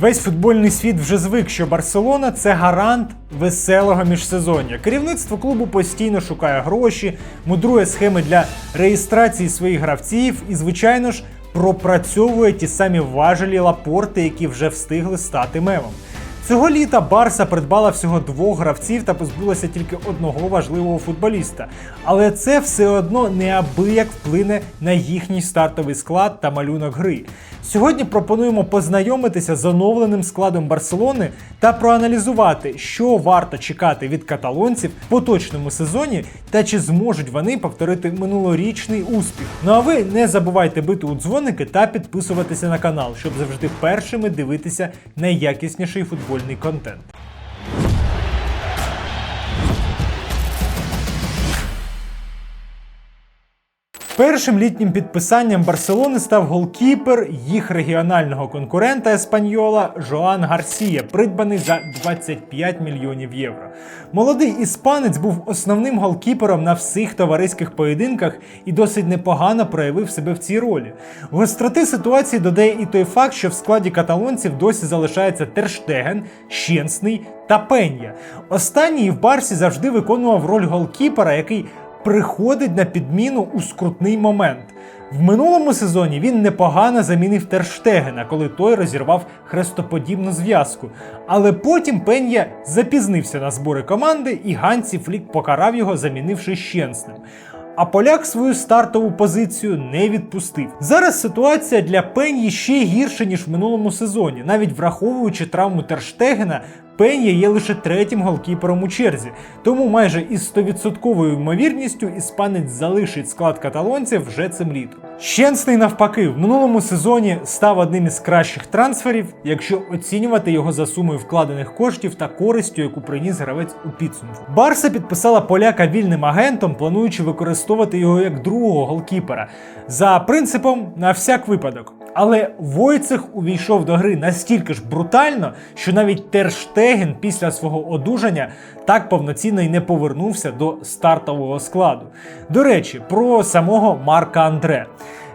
Весь футбольний світ вже звик, що Барселона це гарант веселого міжсезоння. Керівництво клубу постійно шукає гроші, мудрує схеми для реєстрації своїх гравців і, звичайно ж, пропрацьовує ті самі важелі лапорти, які вже встигли стати мемом. Цього літа Барса придбала всього двох гравців та позбулася тільки одного важливого футболіста. Але це все одно неабияк вплине на їхній стартовий склад та малюнок гри. Сьогодні пропонуємо познайомитися з оновленим складом Барселони та проаналізувати, що варто чекати від каталонців в поточному сезоні та чи зможуть вони повторити минулорічний успіх. Ну а ви не забувайте бити у дзвоники та підписуватися на канал, щоб завжди першими дивитися найякісніший футбольний контент. Першим літнім підписанням Барселони став голкіпер їх регіонального конкурента Еспаньола Жоан Гарсія, придбаний за 25 мільйонів євро. Молодий іспанець був основним голкіпером на всіх товариських поєдинках і досить непогано проявив себе в цій ролі. Гостроти ситуації додає і той факт, що в складі каталонців досі залишається Терштеген, Щенсний та Пен'я. Останній в Барсі завжди виконував роль голкіпера, який приходить на підміну у скрутний момент. В минулому сезоні він непогано замінив Терштегена, коли той розірвав хрестоподібну зв'язку. Але потім Пен'я запізнився на збори команди, і Ганці Флік покарав його, замінивши Щенсним. А поляк свою стартову позицію не відпустив. Зараз ситуація для Пен'ї ще гірша, ніж в минулому сезоні, навіть враховуючи травму Терштегена. Пен'я є лише третім голкіпером у черзі, тому майже із 100% ймовірністю іспанець залишить склад каталонців вже цим літом. Щенсний навпаки, в минулому сезоні став одним із кращих трансферів, якщо оцінювати його за сумою вкладених коштів та користю, яку приніс гравець у підсумку. Барса підписала поляка вільним агентом, плануючи використовувати його як другого голкіпера за принципом на всяк випадок. Але Войцех увійшов до гри настільки ж брутально, що навіть Терштеген після свого одужання так повноцінно й не повернувся до стартового складу. До речі, про самого Марка Андре.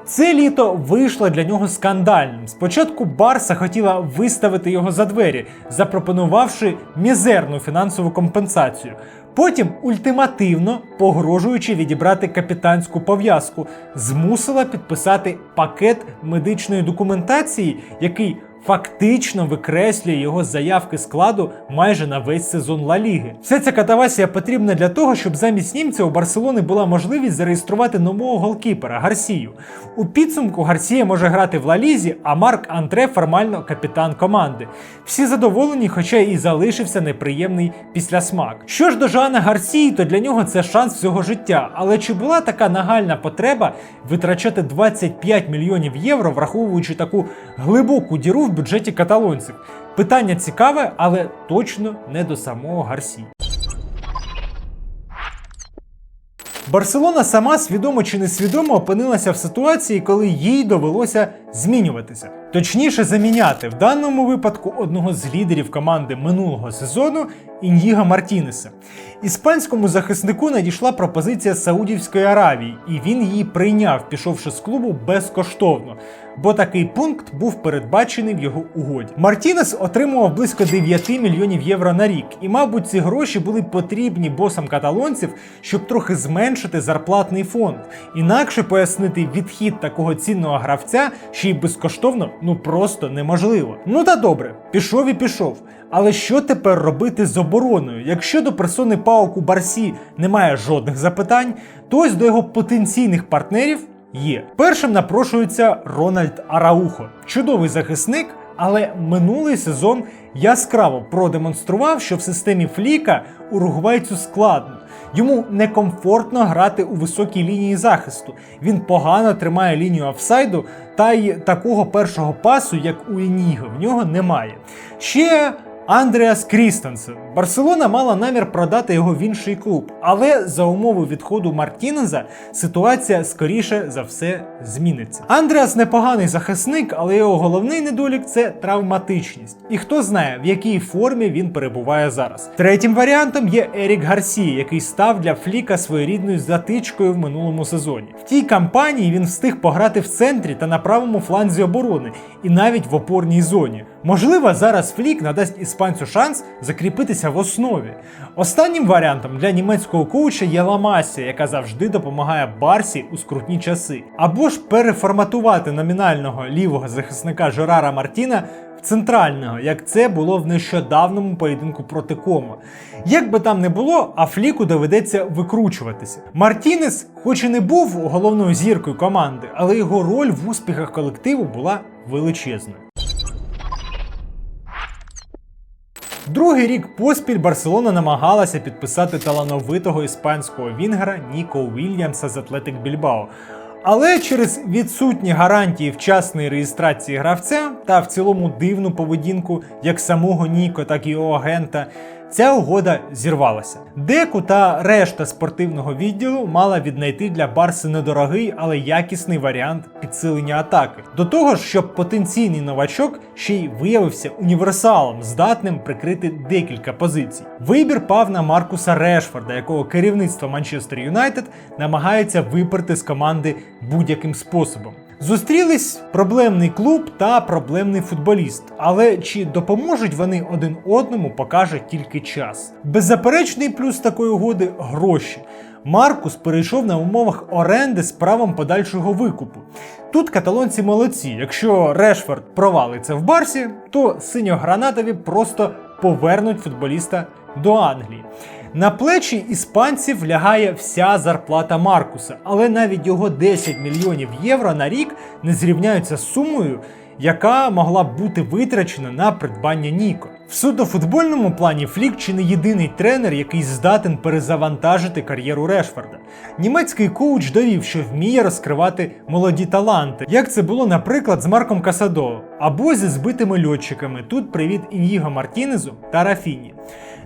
Це літо вийшло для нього скандальним. Спочатку Барса хотіла виставити його за двері, запропонувавши мізерну фінансову компенсацію. Потім ультимативно, погрожуючи відібрати капітанську пов'язку, змусила підписати пакет медичної документації, який фактично викреслює його заявки складу майже на весь сезон Ла Ліги. Вся ця катавасія потрібна для того, щоб замість німця у Барселони була можливість зареєструвати нового голкіпера Гарсію. У підсумку Гарсія може грати в Ла Лізі, а Марк Антре формально капітан команди. Всі задоволені, хоча і залишився неприємний післясмак. Що ж до Жана Гарсії, то для нього це шанс всього життя. Але чи була така нагальна потреба витрачати 25 мільйонів євро, враховуючи таку глибоку діру в бюджеті каталонців? Питання цікаве, але точно не до самого Гарсі. Барселона сама свідомо чи несвідомо опинилася в ситуації, коли їй довелося змінюватися. Точніше, заміняти в даному випадку одного з лідерів команди минулого сезону Ін'їга Мартінеса. Іспанському захиснику надійшла пропозиція Саудівської Аравії, і він її прийняв, пішовши з клубу безкоштовно, бо такий пункт був передбачений в його угоді. Мартінес отримував близько 9 мільйонів євро на рік, і, мабуть, ці гроші були потрібні босам каталонців, щоб трохи зменшити зарплатний фонд. Інакше пояснити відхід такого цінного гравця ще й безкоштовно ну просто неможливо. Ну та добре, пішов і пішов. Але що тепер робити з обороною? Якщо до персони Пауку Барсі немає жодних запитань, то ось до його потенційних партнерів є. Першим напрошується Рональд Араухо, чудовий захисник. Але минулий сезон яскраво продемонстрував, що в системі Фліка уругвайцю складно. Йому некомфортно грати у високій лінії захисту. Він погано тримає лінію офсайду, та й такого першого пасу, як у Ініго, в нього немає. Ще Андреас Крістенсен. Барселона мала намір продати його в інший клуб, але за умови відходу Мартінеза ситуація скоріше за все зміниться. Андреас непоганий захисник, але його головний недолік це травматичність. І хто знає, в якій формі він перебуває зараз. Третім варіантом є Ерік Гарсі, який став для Фліка своєрідною затичкою в минулому сезоні. В тій кампанії він встиг пограти в центрі та на правому фланзі оборони, і навіть в опорній зоні. Можливо, зараз Флік надасть іспанцю шанс закріпитися в основі. Останнім варіантом для німецького коуча є Ламасія, яка завжди допомагає Барсі у скрутні часи, або ж переформатувати номінального лівого захисника Жерара Мартіна в центрального, як це було в нещодавному поєдинку проти Кома. Як би там не було, а Фліку доведеться викручуватися. Мартінес, хоч і не був головною зіркою команди, але його роль в успіхах колективу була величезною. Другий рік поспіль Барселона намагалася підписати талановитого іспанського вінгера Ніко Вільямса з Атлетик Більбао. Але через відсутні гарантії вчасної реєстрації гравця та в цілому дивну поведінку як самого Ніко, так і його агента, ця угода зірвалася. Деку та решта спортивного відділу мала віднайти для Барси недорогий, але якісний варіант підсилення атаки. До того ж, щоб потенційний новачок ще й виявився універсалом, здатним прикрити декілька позицій. Вибір пав на Маркуса Решфорда, якого керівництво Манчестер Юнайтед намагається виперти з команди будь-яким способом. Зустрілись проблемний клуб та проблемний футболіст, але чи допоможуть вони один одному, покаже тільки час. Беззаперечний плюс такої угоди гроші. Маркус перейшов на умовах оренди з правом подальшого викупу. Тут каталонці молодці. Якщо Решфорд провалиться в Барсі, то синьогранатові просто повернуть футболіста до Англії. На плечі іспанців лягає вся зарплата Маркуса, але навіть його 10 мільйонів євро на рік не зрівняються з сумою, яка могла бути витрачена на придбання Ніко. В судофутбольному плані Флік чи не єдиний тренер, який здатен перезавантажити кар'єру Решфорда. Німецький коуч довів, що вміє розкривати молоді таланти, як це було, наприклад, з Марком Касадо, або зі збитими льотчиками. Тут привіт Ін'їго Мартінезу та Рафіні.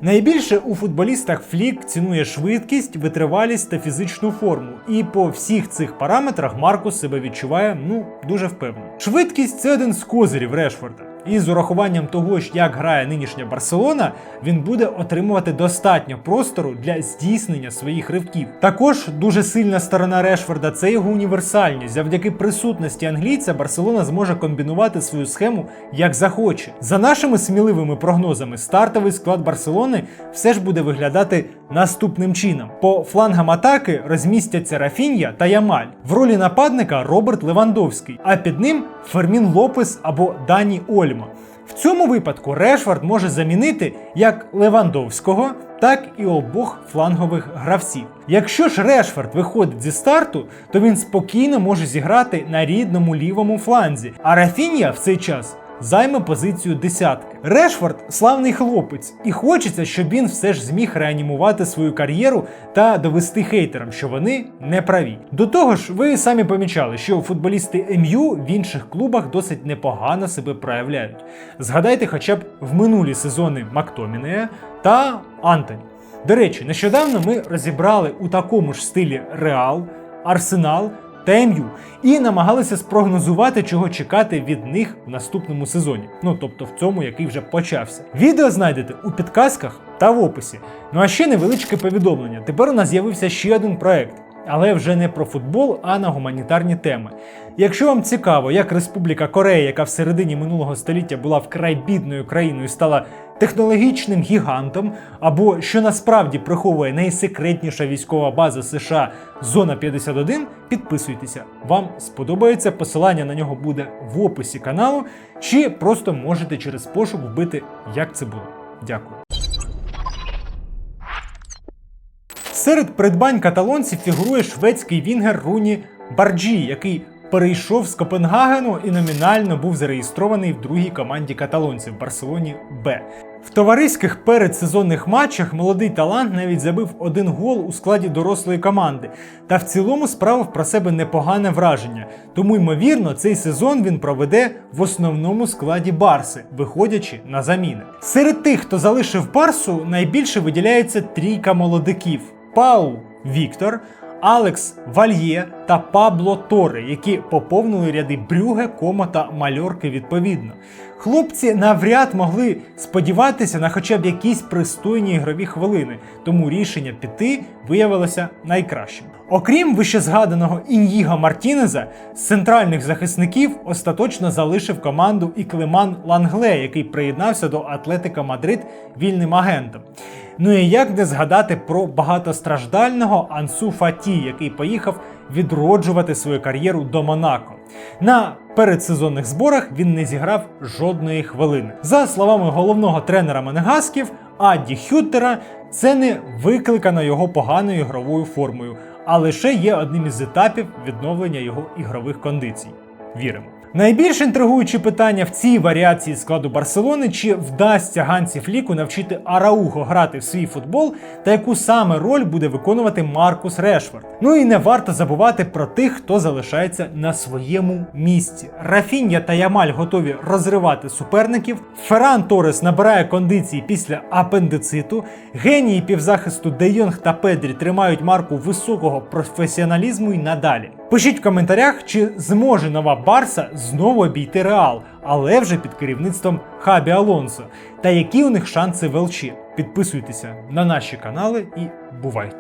Найбільше у футболістах Флік цінує швидкість, витривалість та фізичну форму. І по всіх цих параметрах Маркус себе відчуває ну дуже впевнено. Швидкість це один з козирів Решфорда. І з урахуванням того, як грає нинішня Барселона, він буде отримувати достатньо простору для здійснення своїх ривків. Також дуже сильна сторона Решфорда це його універсальність. Завдяки присутності англійця Барселона зможе комбінувати свою схему як захоче. За нашими сміливими прогнозами, стартовий склад Барселони все ж буде виглядати наступним чином: по флангам атаки розмістяться Рафінья та Ямаль. В ролі нападника Роберт Левандовський, а під ним Фермін Лопес або Дані Ольма. В цьому випадку Решфорд може замінити як Левандовського, так і обох флангових гравців. Якщо ж Решфорд виходить зі старту, то він спокійно може зіграти на рідному лівому фланзі, а Рафінія в цей час займе позицію десятки. Решфорд славний хлопець, і хочеться, щоб він все ж зміг реанімувати свою кар'єру та довести хейтерам, що вони не праві. До того ж, ви самі помічали, що футболісти МЮ в інших клубах досить непогано себе проявляють. Згадайте хоча б в минулі сезони Мактомінея та Антоні. До речі, нещодавно ми розібрали у такому ж стилі Реал, Арсенал та МЮ і намагалися спрогнозувати, чого чекати від них в наступному сезоні. Ну тобто в цьому, який вже почався. Відео знайдете у підказках та в описі. Ну а ще невеличке повідомлення. Тепер у нас з'явився ще один проект. Але вже не про футбол, а на гуманітарні теми. Якщо вам цікаво, як Республіка Корея, яка в середині минулого століття була вкрай бідною країною, стала технологічним гігантом, або що насправді приховує найсекретніша військова база США Зона 51, підписуйтеся. Вам сподобається, посилання на нього буде в описі каналу, чи просто можете через пошук вбити, як це було. Дякую. Серед придбань каталонців фігурує шведський вінгер Руні Барджі, який перейшов з Копенгагену і номінально був зареєстрований в другій команді каталонців Барселоні Б. В товариських передсезонних матчах молодий талант навіть забив один гол у складі дорослої команди та в цілому справив про себе непогане враження. Тому, ймовірно, цей сезон він проведе в основному складі Барси, виходячи на заміни. Серед тих, хто залишив Барсу, найбільше виділяється трійка молодиків: Пау Віктор, Алекс Вальє та Пабло Торе, які поповнили ряди Брюге, Комо та Мальорки відповідно. Хлопці навряд могли сподіватися на хоча б якісь пристойні ігрові хвилини, тому рішення піти виявилося найкращим. Окрім вищезгаданого Ін'їга Мартінеза, з центральних захисників остаточно залишив команду і Клеман Лангле, який приєднався до Атлетика Мадрид вільним агентом. Ну і як не згадати про багатостраждального Ансу Фаті, який поїхав відроджувати свою кар'єру до Монако. На передсезонних зборах він не зіграв жодної хвилини. За словами головного тренера Менегасків Адді Хюттера, це не викликано його поганою ігровою формою, а лише є одним із етапів відновлення його ігрових кондицій. Віримо. Найбільш інтригуюче питання в цій варіації складу Барселони, чи вдасться Гансі Фліку навчити Араухо грати в свій футбол, та яку саме роль буде виконувати Маркус Решфорд. Ну і не варто забувати про тих, хто залишається на своєму місці. Рафіння та Ямаль готові розривати суперників. Ферран Торес набирає кондиції після апендициту. Генії півзахисту Де Йонг та Педрі тримають марку високого професіоналізму і надалі. Пишіть в коментарях, чи зможе нова Барса знову обійти Реал, але вже під керівництвом Хабі Алонсо. Та які у них шанси в ЛЧ. Підписуйтеся на наші канали і бувайте!